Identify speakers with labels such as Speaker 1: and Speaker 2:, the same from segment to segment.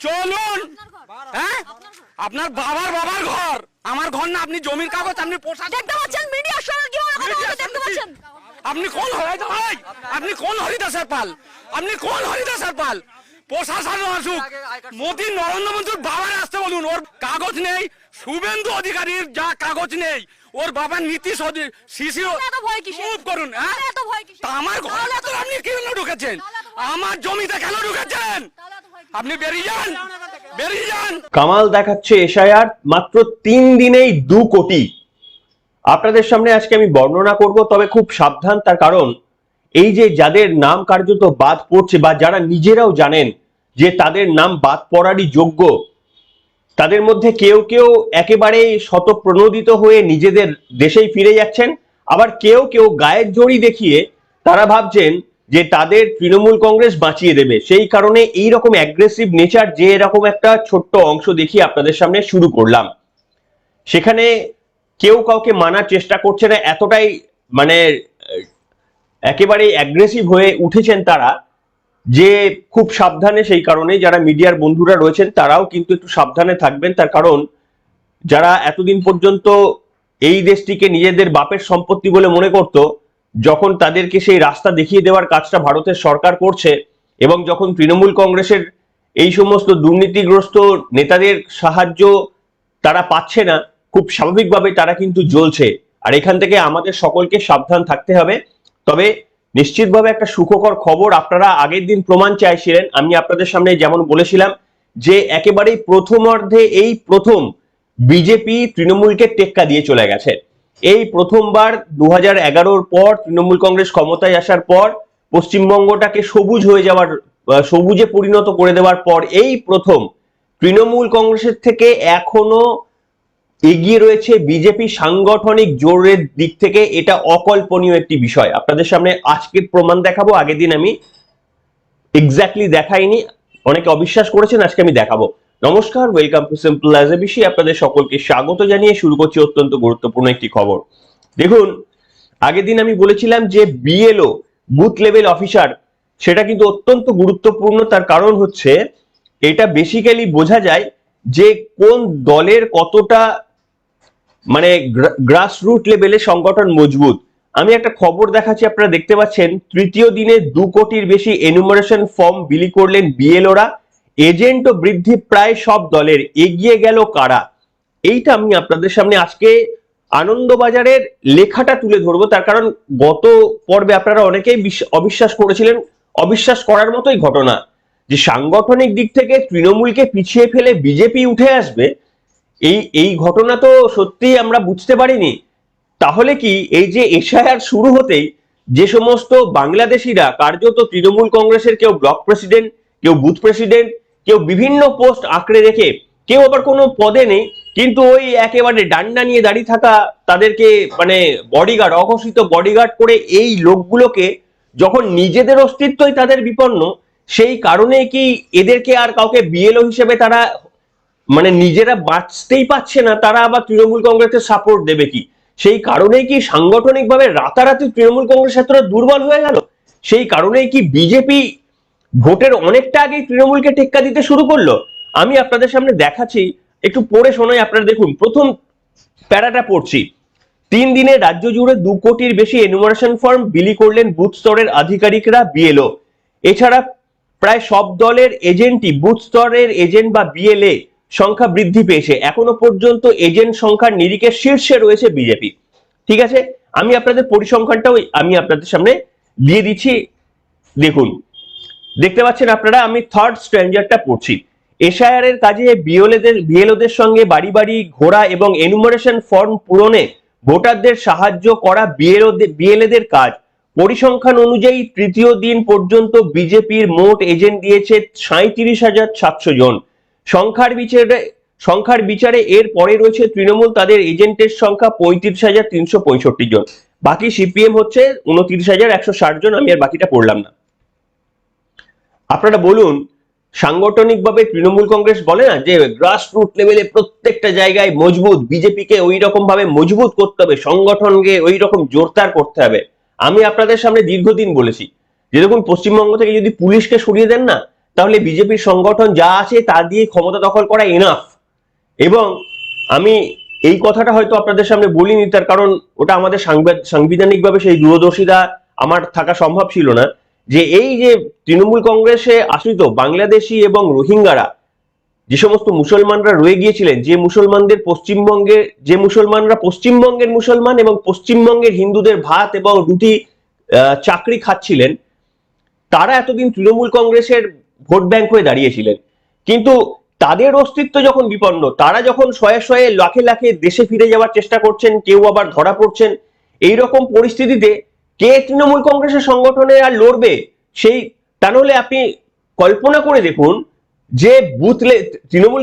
Speaker 1: চলুন। হ্যাঁ? আপনার বাবার বাবার ঘর। আমার ঘর না আপনি জমির কাগজ আপনি প্রশাসন
Speaker 2: দেখতে পাচ্ছেন মিডিয়ার সঙ্গে কীভাবে কথা বলছে দেখতে পাচ্ছেন?
Speaker 1: আপনি কোন হরিদা ভাই? আপনি কোন হরিদাসের পাল? আপনি কোন হরিদাসের পাল? প্রশাসন আসুক। মোদী নরেন্দ্র মোদীর বাবার আসতে বলুন। ওর কাগজ নেই। শুভেন্দু অধিকারীর যা কাগজ নেই। ওর বাবার নীতি শিশির
Speaker 2: এত ভয় কিসের?
Speaker 1: মুভ করুন হ্যাঁ? আমার ঘরে আপনি কি জন্য ঢুকেছেন আমার জমিতে কেন ঢুকেছেন? আপনি বেরিয়ে যান! বেরিয়ে যান!
Speaker 3: কামাল দেখাচ্ছে এশায়ার মাত্র তিন দিনেই দু কোটি। আপনাদের সামনে আজকে আমি বর্ণনা করব, তবে খুব সাবধান, তার কারণ এই যে যাদের নাম কার্যত বাদ পড়ছে বা যারা নিজেরাও জানেন যে তাদের নাম বাদ পড়ারই যোগ্য, তাদের মধ্যে কেউ কেউ একেবারে শতপ্রণোদিত হয়ে নিজেদের দেশেই ফিরে যাচ্ছেন। আবার কেউ কেউ গায়ের জড়ি দেখিয়ে তারা ভাবছেন যে তাদের তৃণমূল কংগ্রেস বাঁচিয়ে দেবে। সেই কারণে এই রকম অ্যাগ্রেসিভ নেচার যে এরকম একটা ছোট্ট অংশ দেখিয়ে আপনাদের সামনে শুরু করলাম। সেখানে কেউ কাউকে মানার চেষ্টা করছে না, এতটাই মানে একেবারে অ্যাগ্রেসিভ হয়ে উঠেছেন তারা যে খুব সাবধানে সেই কারণে যারা মিডিয়ার বন্ধুরা রয়েছেন তারাও কিন্তু একটু সাবধানে থাকবেন। তার কারণ যারা এতদিন পর্যন্ত এই দেশটিকে নিজেদের বাপের সম্পত্তি বলে মনে করত যখন তাদেরকে সেই রাস্তা দেখিয়ে দেওয়ার কাজটা ভারতের সরকার করছে এবং যখন তৃণমূল কংগ্রেসের এই সমস্ত দুর্নীতিগ্রস্ত নেতাদের সাহায্য তারা পাচ্ছে না, খুব স্বাভাবিকভাবে তারা কিন্তু জ্বলছে। আর এখান থেকে আমাদের সকলকে সাবধান থাকতে হবে। তবে নিশ্চিতভাবে একটা সুখকর খবর আপনারা আগের দিন প্রমাণ চাইছিলেন। আমি আপনাদের সামনে যেমন বলেছিলাম যে একেবারেই প্রথম অর্ধে এই প্রথম বিজেপি তৃণমূলকে টেক্কা দিয়ে চলে গেছে। এই প্রথমবার দু হাজার পর তৃণমূল কংগ্রেস ক্ষমতায় আসার পর পশ্চিমবঙ্গটাকে সবুজ হয়ে যাওয়ার সবুজে পরিণত করে দেওয়ার পর এই প্রথম তৃণমূল কংগ্রেসের থেকে এখনও এগিয়ে রয়েছে বিজেপি সাংগঠনিক জোরের দিক থেকে। এটা অকল্পনীয় একটি বিষয়। আপনাদের সামনে আজকের প্রমাণ দেখাবো। আগের দিন আমি এক্স্যাক্টলি দেখাইনি। অনেকে অবিশ্বাস করেছেন, আজকে আমি দেখাবো। নমস্কার ওয়েলকাম টু সিম্পল অ্যাজ এ বিষয় আপনাদের সকলকে স্বাগত জানিয়ে শুরু করছি অত্যন্ত গুরুত্বপূর্ণ একটি খবর। দেখুন, আগের দিন আমি বলেছিলাম যে বিএলও বুথ লেভেল অফিসার সেটা কিন্তু অত্যন্ত গুরুত্বপূর্ণ। তার কারণ হচ্ছে, এটা বেসিক্যালি বোঝা যায় যে কোন দলের কতটা মানে গ্রাস রুট লেভেলে সংগঠন মজবুত। আমি একটা খবর দেখাচ্ছি, আপনারা দেখতে পাচ্ছেন, তৃতীয় দিনে দু কোটির বেশি এনুমারেশন ফর্ম বিলি করলেন বিএলওরা এজেন্টও বৃদ্ধি প্রায় সব দলের। এগিয়ে গেল কারা? এইটা আমি আপনাদের সামনে আজকে আনন্দবাজারের লেখাটা তুলে ধরবো। তার কারণ গত পর্বে আপনারা অনেকেই বিশ- অবিশ্বাস করেছিলেন। অবিশ্বাস করার মতোই ঘটনা যে সাংগঠনিক দিক থেকে তৃণমূলকে পিছিয়ে ফেলে বিজেপি উঠে আসবে। এই এই ঘটনা তো সত্যি আমরা বুঝতে পারিনি। তাহলে কি এই যে এশায়ার শুরু হতেই যে সমস্ত বাংলাদেশিরা, কার্যত তৃণমূল কংগ্রেসের কেউ ব্লক প্রেসিডেন্ট, কেউ বুথ প্রেসিডেন্ট কেউ বিভিন্ন পোস্ট আঁকড়ে রেখে, কেউ আবার কোনো পদে নেই, কিন্তু ওই একেবারে ডান্ডা নিয়ে দাঁড়িয়ে থাকা তাদেরকে মানে বডিগার্ড অঘোষিত বডিগার্ড করে এই লোকগুলোকে যখন নিজেদের অস্তিত্বই তাদের বিপন্ন, সেই কারণে কি এদেরকে আর কাউকে বিএলও হিসেবে তারা মানে নিজেরা বাঁচতেই পারছে না, তারা আবার তৃণমূল কংগ্রেসের সাপোর্ট দেবে কি? সেই কারণেই কি সাংগঠনিকভাবে রাতারাতি তৃণমূল কংগ্রেস এতটা দুর্বল হয়ে গেল? সেই কারণেই কি বিজেপি ভোটের অনেকটা আগেই তৃণমূলকে টেক্কা দিতে শুরু করল। আমি আপনাদের সামনে দেখাচ্ছি, একটু পড়ে শোনাই আপনারা দেখুন, প্রথম প্যারাটা পড়ছি। তিন দিনে রাজ্য জুড়ে দু কোটির বেশি এনুমারেশন ফর্ম বিলি করলেন বুথ স্তরের আধিকারিকরা বিএলও এছাড়া প্রায় সব দলের এজেন্টই বুথ স্তরের এজেন্ট বা বিএলএ সংখ্যা বৃদ্ধি পেয়েছে। এখনও পর্যন্ত এজেন্ট সংখ্যার নিরিখে শীর্ষে রয়েছে বিজেপি ঠিক আছে? আমি আপনাদের পরিসংখ্যানটাও আমি আপনাদের সামনে দিয়ে দিচ্ছি। দেখুন দেখতে পাচ্ছেন আপনারা, আমি থার্ড স্ট্র্যাঞ্জারটা পড়ছি। এশায়ার এর কাজে বিএলএদের বিএলওদের সঙ্গে বাড়ি বাড়ি ঘোরা এবং এনুমারেশন ফর্ম পূরণে ভোটারদের সাহায্য করা বিএলএদের কাজ। পরিসংখ্যান অনুযায়ী তৃতীয় দিন পর্যন্ত বিজেপির মোট এজেন্ট দিয়েছে সাঁত্রিশ হাজার সাতশো জন। সংখ্যার বিচারে সংখ্যার বিচারে এর পরে রয়েছে তৃণমূল, তাদের এজেন্টের সংখ্যা পঁয়ত্রিশ হাজার তিনশো পঁয়ষট্টি জন। বাকি সিপিএম হচ্ছে উনত্রিশ হাজার একশো ষাট জন, আমি আর বাকিটা পড়লাম না। আপনারা বলুন, সাংগঠনিকভাবে তৃণমূল কংগ্রেস বলে না যে গ্রাস রুট লেভেলে প্রত্যেকটা জায়গায় মজবুত, বিজেপিকে ওই রকম ভাবে মজবুত করতে হবে, সংগঠনকে ওই রকম জোরদার করতে হবে। আমি আপনাদের সামনে দীর্ঘদিন বলেছি, যে দেখুন, পশ্চিমবঙ্গ থেকে যদি পুলিশকে সরিয়ে দেন না, তাহলে বিজেপির সংগঠন যা আছে তা দিয়ে ক্ষমতা দখল করা এনাফ এবং আমি এই কথাটা হয়তো আপনাদের সামনে বলিনি, তার কারণ ওটা আমাদের সাংবিধানিক সাংবিধানিকভাবে সেই দূরদর্শিতা আমার থাকা সম্ভব ছিল না। যে এই যে তৃণমূল কংগ্রেসে আশ্রিত বাংলাদেশি এবং রোহিঙ্গারা, যে সমস্ত মুসলমানরা রয়ে গিয়েছিলেন, যে মুসলমানদের পশ্চিমবঙ্গে, যে মুসলমানরা পশ্চিমবঙ্গের মুসলমান এবং পশ্চিমবঙ্গের হিন্দুদের ভাত এবং রুটি চাকরি খাচ্ছিলেন, তারা এতদিন তৃণমূল কংগ্রেসের ভোট ব্যাংক হয়ে দাঁড়িয়েছিলেন। কিন্তু তাদের অস্তিত্ব যখন বিপন্ন, তারা যখন শয়ে শয়ে লাখে লাখে দেশে ফিরে যাওয়ার চেষ্টা করছেন, কেউ আবার ধরা পড়ছেন এই রকম পরিস্থিতিতে কে তৃণমূল কংগ্রেসের সংগঠনে আর লড়বে? সেই তা নাহলে আপনি কল্পনা করে দেখুন যে বুথ তৃণমূল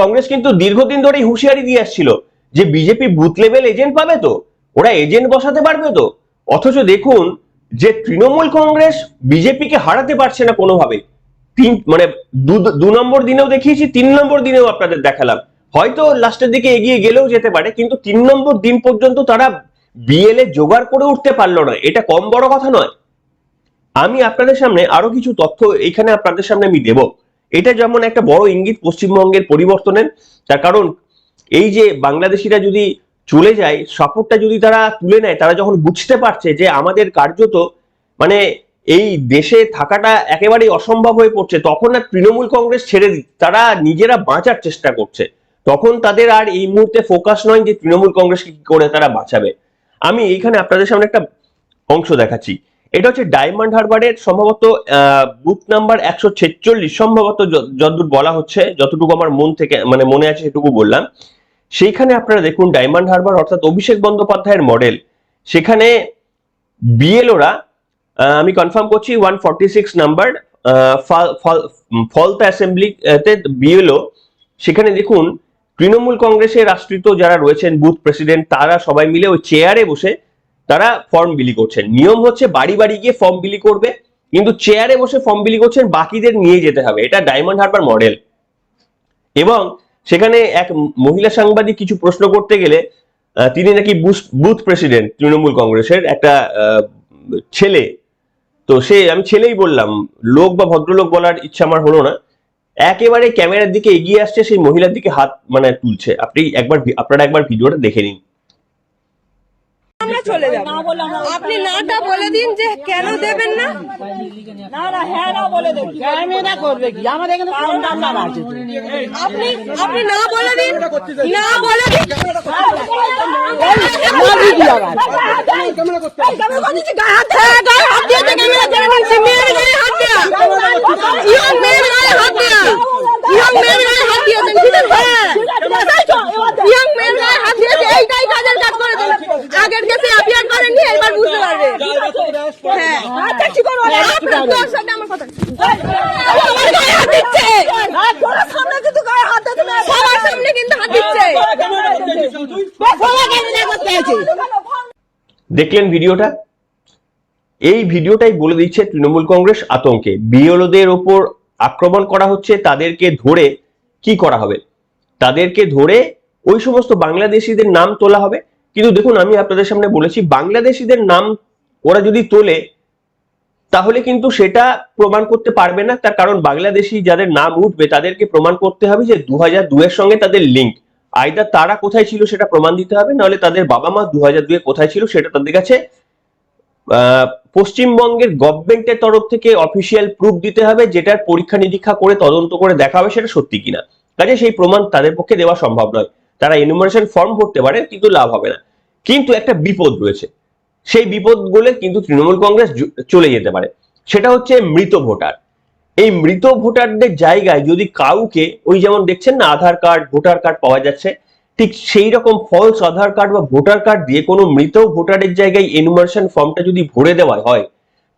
Speaker 3: কংগ্রেস কিন্তু দীর্ঘদিন ধরেই হুঁশিয়ারি দিয়ে আসছিল যে বিজেপি বুথ লেভেল এজেন্ট পাবে তো? ওরা এজেন্ট বসাতে পারবে তো? অথচ দেখুন যে তৃণমূল কংগ্রেস বিজেপিকে হারাতে পারছে না কোনোভাবে। তিন মানে দু নম্বর দিনেও দেখিয়েছি, তিন নম্বর দিনেও আপনাদের দেখালাম। হয়তো লাস্টের দিকে এগিয়ে গেলেও যেতে পারে, কিন্তু তিন নম্বর দিন পর্যন্ত তারা বিএলএ জোগাড় করে উঠতে পারল না। এটা কম বড় কথা নয়। আমি আপনাদের সামনে আরও কিছু তথ্য এখানে আপনাদের সামনে আমি দেব। এটা যেমন একটা বড় ইঙ্গিত পশ্চিমবঙ্গের পরিবর্তনের, তার কারণ এই যে বাংলাদেশিরা যদি চলে যায় সাপোর্টটা যদি তারা তুলে নেয়, তারা যখন বুঝতে পারছে যে আমাদের কার্যত মানে এই দেশে থাকাটা একেবারেই অসম্ভব হয়ে পড়ছে, তখন আর তৃণমূল কংগ্রেস ছেড়ে তারা নিজেরা বাঁচার চেষ্টা করছে। তখন তাদের আর এই মুহূর্তে ফোকাস নয় যে তৃণমূল কংগ্রেসকে কি করে তারা বাঁচাবে। আমি এইখানে আপনাদের সামনে একটা অংশ দেখাচ্ছি। এটা হচ্ছে ডায়মন্ড হারবারের সম্ভবত বুক নাম্বার একশো ছেচল্লিশ সম্ভবত যতদূর বলা হচ্ছে, যতটুকু আমার মন থেকে মানে মনে আছে সেটুকু বললাম। সেইখানে আপনারা দেখুন ডায়মন্ড হারবার অর্থাৎ অভিষেক বন্দ্যোপাধ্যায়ের মডেল। সেখানে বিএলওরা আমি কনফার্ম করছি one forty six number Falta অ্যাসেম্বলিতে BLO. সেখানে দেখুন তৃণমূল কংগ্রেসের আশ্রিত যারা রয়েছেন, বুথ প্রেসিডেন্ট, তারা সবাই মিলে ওই চেয়ারে বসে তারা ফর্ম বিলি করছেন। নিয়ম হচ্ছে বাড়ি বাড়ি গিয়ে ফর্ম বিলি করবে, কিন্তু চেয়ারে বসে ফর্ম বিলি করছেন বাকিদের নিয়ে যেতে হবে। এটা ডায়মন্ড হারবার মডেল। এবং সেখানে এক মহিলা সাংবাদিক কিছু প্রশ্ন করতে গেলে তিনি নাকি বুথ প্রেসিডেন্ট তৃণমূল কংগ্রেসের একটা ছেলে। তো সে, আমি ছেলেই বললাম, লোক বা ভদ্রলোক বলার ইচ্ছা আমার হলো না। একেবারে ক্যামেরার দিকে এগিয়ে আসছে সেই মহিলার দিকে হাত মানে তুলছে। আপনি একবার আপনারা একবার ভিডিওটা দেখে নিন।
Speaker 2: চলে যাব। আপনি নাটা বলে দিন যে কেন দেবেন না?
Speaker 4: না না হ্যাঁ না বলে দেখি ক্যামেরা করবে কি? আমাদের এখানে ফোন নাম্বার আছে।
Speaker 2: আপনি আপনি না বলে দিন না বলে দিন।
Speaker 4: না দিদি
Speaker 2: হ্যাঁ, গায়ে হাত দিয়েছে ক্যামেরা ধরে মেয়ের গায়ে হাত দেয়া। ইয়ং মেয়ের গায়ে হাত দেয়া। ইয়ং মেয়ের গায়ে হাত দিয়েছেন, ঠিক আছে? হ্যাঁ।
Speaker 3: দেখলেন ভিডিওটা? এই ভিডিওটাই বলে দিচ্ছে তৃণমূল কংগ্রেস আতঙ্কে। বিএলওদের ওপর আক্রমণ করা হচ্ছে, তাদেরকে ধরে কি করা হবে? তাদেরকে ধরে ওই সমস্ত বাংলাদেশিদের নাম তোলা হবে। কিন্তু দেখুন, আমি আপনাদের সামনে বলেছি, বাংলাদেশিদের নাম ওরা যদি তোলে, তাহলে কিন্তু সেটা প্রমাণ করতে পারবে না। তার কারণ বাংলাদেশি যাদের নাম উঠবে, তাদেরকে প্রমাণ করতে হবে যে দু হাজার দুয়ের সঙ্গে তাদের লিঙ্ক আইদার তারা কোথায় ছিল সেটা প্রমাণ দিতে হবে, নাহলে তাদের বাবা মা দু হাজার দুয়ে কোথায় ছিল সেটা তাদের কাছে পশ্চিমবঙ্গের গভর্নমেন্টের তরফ থেকে অফিসিয়াল প্রুফ দিতে হবে, যেটার পরীক্ষা নিরীক্ষা করে তদন্ত করে দেখা হবে সেটা সত্যি কিনা। কাজে সেই প্রমাণ তাদের পক্ষে দেওয়া সম্ভব নয়। তারা এনুমারেশন ফর্ম ভরতে পারে কিন্তু লাভ হবে না। কিন্তু একটা বিপদ রয়েছে। সেই বিপদগুলো কিন্তু তৃণমূল কংগ্রেস চলে যেতে পারে। সেটা হচ্ছে মৃত ভোটার। এই মৃত ভোটারদের জায়গায় যদি কাউকে, ওই যেমন দেখছেন না, আধার কার্ড, ভোটার কার্ড পাওয়া যাচ্ছে, ঠিক সেই রকম ফলস আধার কার্ড বা ভোটার কার্ড দিয়ে কোনো মৃত ভোটারের জায়গায় এনুমারেশন ফর্মটা যদি ভরে দেওয়া হয়,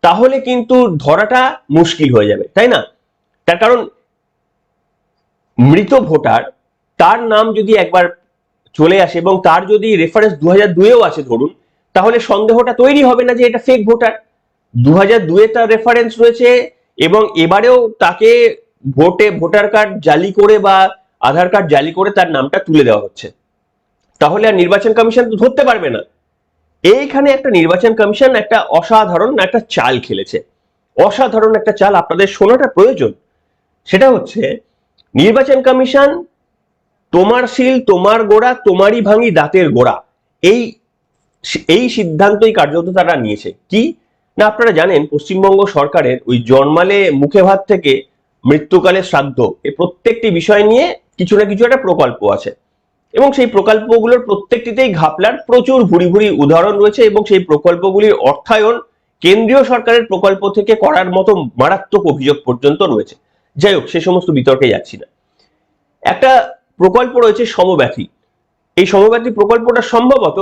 Speaker 3: তাহলে কিন্তু ধরাটা মুশকিল হয়ে যাবে, তাই না? তার কারণ মৃত ভোটার, তার নাম যদি একবার চলে আসে এবং তার যদি রেফারেন্স দু হাজার দুয়েও আছে ধরুন, তাহলে সন্দেহটা তৈরি হবে না যে এটা ফেক ভোটার দু হাজার দুয়ে তার রেফারেন্স রয়েছে এবং এবারেও তাকে ভোটে ভোটার কার্ড জালি করে বা আধার কার্ড জালি করে তার নামটা তুলে দেওয়া হচ্ছে। তাহলে আর নির্বাচন কমিশন তো ধরতে পারবে না। এইখানে একটা নির্বাচন কমিশন একটা অসাধারণ একটা চাল খেলেছে। অসাধারণ একটা চাল, আপনাদের শোনাটা প্রয়োজন। সেটা হচ্ছে, নির্বাচন কমিশন তোমার শিল, তোমার গোড়া, তোমারই ভাঙি দাঁতের গোড়া। এই এই সিদ্ধান্তই কার্যত তারা নিয়েছে। কি? না, আপনারা জানেন, পশ্চিমবঙ্গ সরকারের ওই জন্মালে মুখে ভাত থেকে মৃত্যুকালে শ্রাদ্ধ এই প্রত্যেকটি বিষয় নিয়ে কিছু না কিছু একটা প্রকল্প আছে। এবং সেই প্রকল্পগুলোর প্রত্যেকটিতেই ঘাপলার প্রচুর ভুরি ভুরি উদাহরণ রয়েছে এবং সেই প্রকল্পগুলির অর্থায়ন কেন্দ্রীয় সরকারের প্রকল্প থেকে করার মতো মারাত্মক অভিযোগ পর্যন্ত রয়েছে। যাই হোক, সে সমস্ত বিতর্কে যাচ্ছি না। একটা প্রকল্প রয়েছে সমব্যাথী। এই সমব্যাথী প্রকল্পটা সম্ভবত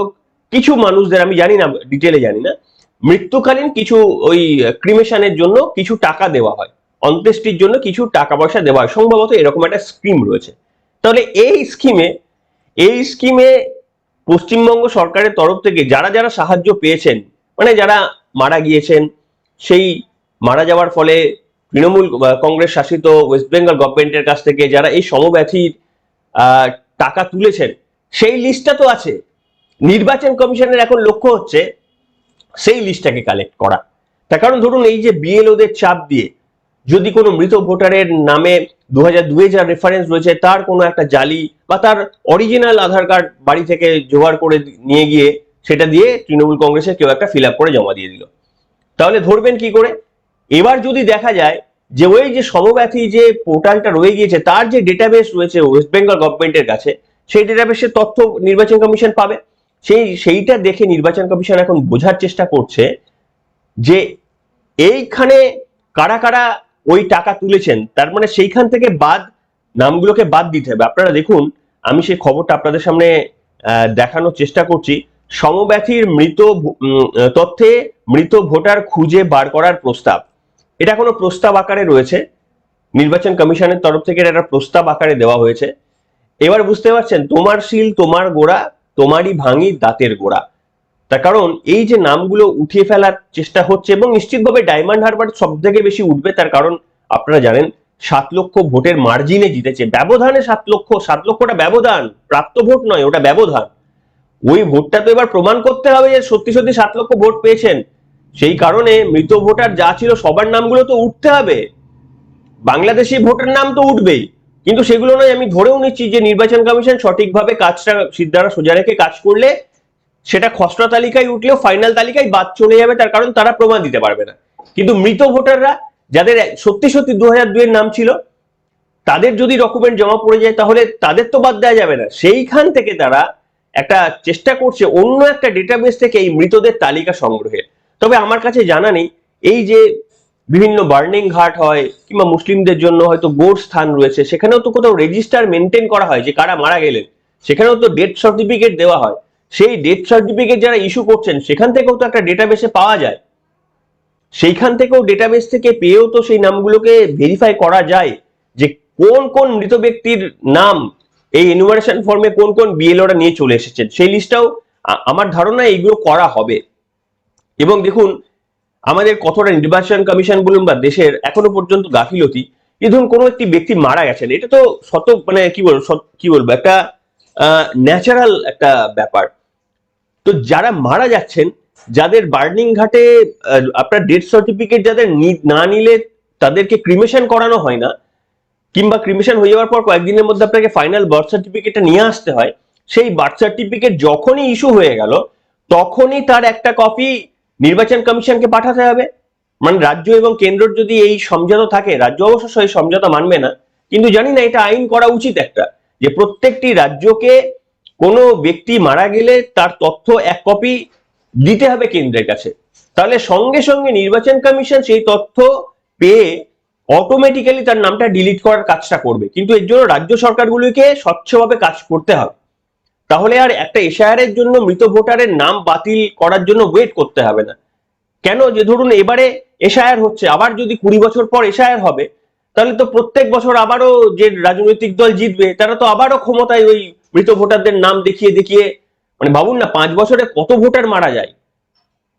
Speaker 3: কিছু মানুষদের, আমি জানি না ডিটেলে জানি না, মৃত্যুকালীন কিছু ওই ক্রিমেশনের জন্য কিছু টাকা দেওয়া হয়। অন্ত্যেষ্টির জন্য কিছু টাকা পয়সা দেওয়া হয়। সম্ভবত এরকম একটা স্কিম রয়েছে। তাহলে এই স্কিমে এই স্কিমে পশ্চিমবঙ্গ সরকারের তরফ থেকে যারা যারা সাহায্য পেয়েছেন মানে যারা মারা গিয়েছেন, সেই মারা যাওয়ার ফলে তৃণমূল কংগ্রেস শাসিত ওয়েস্ট বেঙ্গল গভর্নমেন্টের কাছ থেকে যারা এই সমব্যথীর টাকা তুলেছেন। সেই লিস্টটা তো আছে। নির্বাচন কমিশনের এখন লক্ষ্য হচ্ছে সেই লিস্টটাকে কালেক্ট করা। তার কারণ ধরুন, এই যে বিএলওদের চাপ দিয়ে যদি কোনো মৃত ভোটারের নামে দু হাজার দুয়ে যার রেফারেন্স রয়েছে, তার কোনো একটা জালি বা তার অরিজিনাল আধার কার্ড বাড়ি থেকে জোগাড় করে নিয়ে গিয়ে সেটা দিয়ে তৃণমূল কংগ্রেসের কেউ একটা ফিল করে জমা দিয়ে দিল। তাহলে ধরবেন কি করে? এবার যদি দেখা যায় যে ওই যে সমব্যথী যে পোর্টালটা রয়ে গিয়েছে, তার যে ডেটাবেস রয়েছে ওয়েস্ট বেঙ্গল গভর্নমেন্টের কাছে, সেই ডেটাবেসের তথ্য নির্বাচন কমিশন পাবে। সেই, সেইটা দেখে নির্বাচন কমিশন এখন বোঝার চেষ্টা করছে যে এইখানে কারা কারা ওই টাকা তুলেছেন, তার মানে সেইখান থেকে বাদ, নামগুলোকে বাদ দিতে হবে। আপনারা দেখুন, আমি সেই খবরটা আপনাদের সামনে দেখানোর চেষ্টা করছি। সমব্যাথীর মৃত তথ্যে মৃত ভোটার খুঁজে বার করার প্রস্তাব। এটা কোনো প্রস্তাব আকারে রয়েছে। নির্বাচন কমিশনের তরফ থেকে এটা একটা প্রস্তাব আকারে দেওয়া হয়েছে। এবার বুঝতে পারছেন, তোমার শিল, তোমার গোড়া, তোমারই ভাঙি দাঁতের গোড়া। তার কারণ, এই যে নামগুলো উঠিয়ে ফেলার চেষ্টা হচ্ছে এবং নিশ্চিতভাবে ডায়মন্ড হারবার সব থেকে বেশি উঠবে, তার কারণ আপনারা জানেন, সাত লক্ষ ভোটের মার্জিনে জিতেছে। ব্যবধানে সাত লক্ষ, সাত লক্ষটা ব্যবধান, প্রাপ্ত ভোট নয়, ওটা ব্যবধান। ওই ভোটটা তো এবার প্রমাণ করতে হবে যে সত্যি সত্যি সাত লক্ষ ভোট পেয়েছেন। সেই কারণে মৃত ভোটার যা ছিল সবার নামগুলো তো উঠতে হবে। বাংলাদেশি ভোটার নাম তো উঠবেই। কিন্তু সেগুলো নয়, আমি ধরেও নিচ্ছি যে নির্বাচন কমিশন সঠিকভাবে কাজটা সিদ্ধারা সোজা রেখে কাজ করলে সেটা খসড়া তালিকায় উঠলেও ফাইনাল তালিকায় বাদ চলে যাবে, তার কারণ তারা প্রমাণ দিতে পারবে না। কিন্তু মৃত ভোটাররা, যাদের সত্যি সত্যি দু হাজার দুয়ের নাম ছিল, তাদের যদি ডকুমেন্ট জমা পড়ে যায়, তাহলে তাদের তো বাদ দেওয়া যাবে না। সেইখান থেকে তারা একটা চেষ্টা করছে অন্য একটা ডেটাবেস থেকে এই মৃতদের তালিকা সংগ্রহের। তবে আমার কাছে জানা নেই, এই যে বিভিন্ন বার্নিং ঘাট হয় কিংবা মুসলিমদের জন্য হয়তো গোর স্থান রয়েছে, সেখানেও তো কোথাও রেজিস্টার মেনটেন করা হয় যে কারা মারা গেলেন। সেখানেও তো ডেথ সার্টিফিকেট দেওয়া হয়। সেই ডেথ সার্টিফিকেট যারা ইস্যু করছেন, সেখান থেকেও তো একটা ডেটাবেসে পাওয়া যায়। সেইখান থেকেও ডেটাবেস থেকে পেয়েও তো সেই নামগুলোকে ভেরিফাই করা যায় যে কোন কোন মৃত ব্যক্তির নাম এই এনুমারেশন ফর্মে কোন কোন বিএলওরা নিয়ে চলে এসেছেন। সেই লিস্টটাও আমার ধারণা এইগুলো করা হবে। এবং দেখুন, আমাদের কতটা নির্বাচন কমিশন বলুন বা দেশের এখনও পর্যন্ত গাফিলতি যে ধরুন কোনো একটি ব্যক্তি মারা গেছেন, এটা তো শত মানে কি বলব কি বলব, একটা ন্যাচারাল একটা ব্যাপার। তো যারা মারা যাচ্ছেন, যাদের বার্নিং ঘাটে আপনার ডেথ সার্টিফিকেট যাদের না নিলে তাদেরকে ক্রিমেশন করানো হয় না, কিংবা ক্রিমেশন হয়ে যাওয়ার পর কয়েকদিনের মধ্যে আপনাকে ফাইনাল বার্থ সার্টিফিকেটটা নিয়ে আসতে হয়, সেই বার্থ সার্টিফিকেট যখনই ইস্যু হয়ে গেল, তখনই তার একটা কপি নির্বাচন কমিশনকে পাঠাতে হবে। মানে রাজ্য এবং কেন্দ্রর যদি এই সমঝোতা থাকে, রাজ্য অবশ্য সেই সমঝোতা মানবে না, কিন্তু জানি না এটা আইন করা উচিত একটা, যে প্রত্যেকটি রাজ্যকে কোনো ব্যক্তি মারা গেলে তার তথ্য এক কপি দিতে হবে কেন্দ্রের কাছে। তাহলে সঙ্গে সঙ্গে নির্বাচন কমিশন সেই তথ্য পেয়ে অটোমেটিক্যালি তার নামটা ডিলিট করার কাজটা করবে। কিন্তু এর জন্য রাজ্য সরকারগুলিকে স্বচ্ছভাবে কাজ করতে হবে। তাহলে আর একটা এশায়ার এর জন্য মৃত ভোটারের নাম বাতিল করার জন্য ওয়েট করতে হবে না। কেন? যে ধরুন এবারে এশায়ার হচ্ছে, আবার যদি কুড়ি বছর পর এশায়ার হবে, তাহলে তো প্রত্যেক বছর আবারও যে রাজনৈতিক দল জিতবে, তারা তো আবারও ক্ষমতায় ওই মৃত ভোটারদের নাম দেখিয়ে দেখিয়ে মানে ভাবুন না, পাঁচ বছরে কত ভোটার মারা যায়?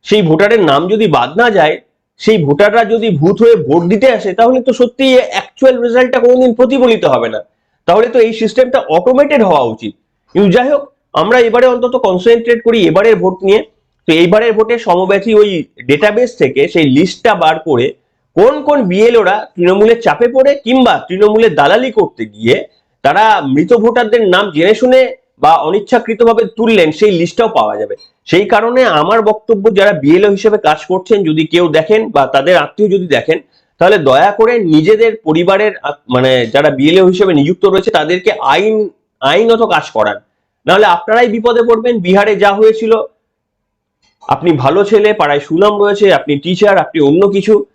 Speaker 3: সেই ভোটারের নাম যদি বাদ না যায়, সেই ভোটাররা যদি ভূত হয়ে ভোট দিতে আসে, তাহলে তো সত্যি অ্যাকচুয়াল রেজাল্টটা কোনোদিন প্রতিফলিত হবে না। তাহলে তো এই সিস্টেমটা অটোমেটেড হওয়া উচিত। যাই হোক, আমরা এবারে অন্তত কনসেন্ট্রেট করি এবারের ভোট নিয়ে। তো এইবারের ভোটে সমব্যাথী ওই ডেটাবেস থেকে সেই লিস্টটা বার করে কোন কোন বিএলওরা তৃণমূলের চাপে পড়ে কিংবা তৃণমূলের দালালি করতে গিয়ে তারা মৃত ভোটারদের নাম জেনে শুনে বা অনিচ্ছাকৃতভাবে তুললেন, সেই লিস্টটাও পাওয়া যাবে। সেই কারণে আমার বক্তব্য যারা বিএলও হিসেবে কাজ করছেন, যদি কেউ দেখেন বা তাদের আত্মীয় যদি দেখেন, তাহলে দয়া করে নিজেদের পরিবারের মানে যারা বিএলও হিসেবে নিযুক্ত রয়েছে, তাদেরকে আইন আইনত কাজ করান। নাহলে আপনারাই বিপদে পড়বেন, বিহারে যা হয়েছিল। আপনি ভালো ছেলে, পাড়ায় সুনাম রয়েছে, আপনি টিচার আপনি অন্য কিছু।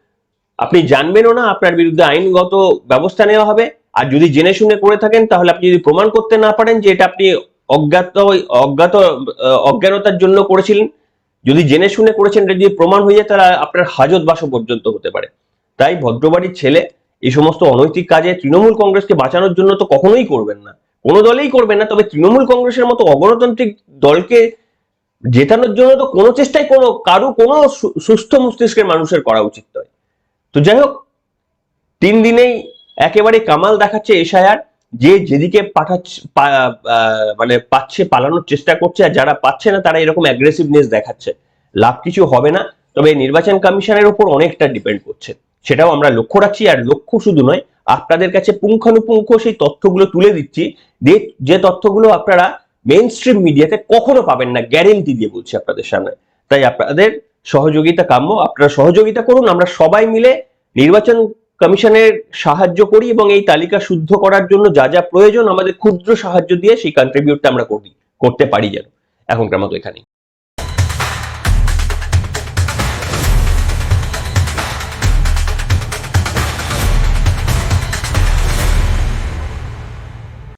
Speaker 3: আপনি জানবেনও না আপনার বিরুদ্ধে আইনগত ব্যবস্থা নেওয়া হবে। আর যদি জেনে শুনে করে থাকেন, তাহলে আপনি যদি প্রমাণ করতে না পারেন যে এটা আপনি অজ্ঞাত অজ্ঞাত অজ্ঞানতার জন্য করেছিলেন, যদি জেনে শুনে করেছেন, এটা যদি প্রমাণ হয়ে যায়, তাহলে আপনার হাজত বাসও পর্যন্ত হতে পারে। তাই ভদ্রবাড়ির ছেলে, এই সমস্ত অনৈতিক কাজে তৃণমূল কংগ্রেসকে বাঁচানোর জন্য তো কখনোই করবেন না। কোনো দলেই করবে না, তবে তৃণমূল কংগ্রেসের মতো অগণতান্ত্রিক দলকে জেতানোর জন্য তো কোনো চেষ্টাই কোনো, কারও কোনো সুস্থ মস্তিষ্কের মানুষের করা উচিত নয়। তো যাই হোক, তিন দিনেই একেবারে কামাল দেখাচ্ছে এশায়ার যে যেদিকে পাঠাচ্ছে মানে পাচ্ছে, পালানোর চেষ্টা করছে, আর যারা পাচ্ছে না, তারা এরকম অ্যাগ্রেসিভনেস দেখাচ্ছে। লাভ কিছু হবে না, তবে নির্বাচন কমিশনের উপর অনেকটা ডিপেন্ড করছে। সেটাও আমরা লক্ষ্য রাখছি, আর লক্ষ্য শুধু নয়, আপনাদের কাছে পুঙ্খানুপুঙ্খ সেই তথ্যগুলো তুলে দিচ্ছি। যে- তথ্যগুলো আপনারা মেইন স্ট্রিম মিডিয়াতে কখনো পাবেন না গ্যারেন্টি দিয়ে বলছি আপনাদের সামনে। তাই আপনাদের সহযোগিতা কাম্য, আপনারা সহযোগিতা করুন, আমরা সবাই মিলে নির্বাচন কমিশনের সাহায্য করি এবং এই তালিকা শুদ্ধ করার জন্য যা যা প্রয়োজন আমাদের ক্ষুদ্র সাহায্য দিয়ে সেই কন্ট্রিবিউটটা আমরা করি, করতে পারি যেন। এখনকার মতো এখানেই।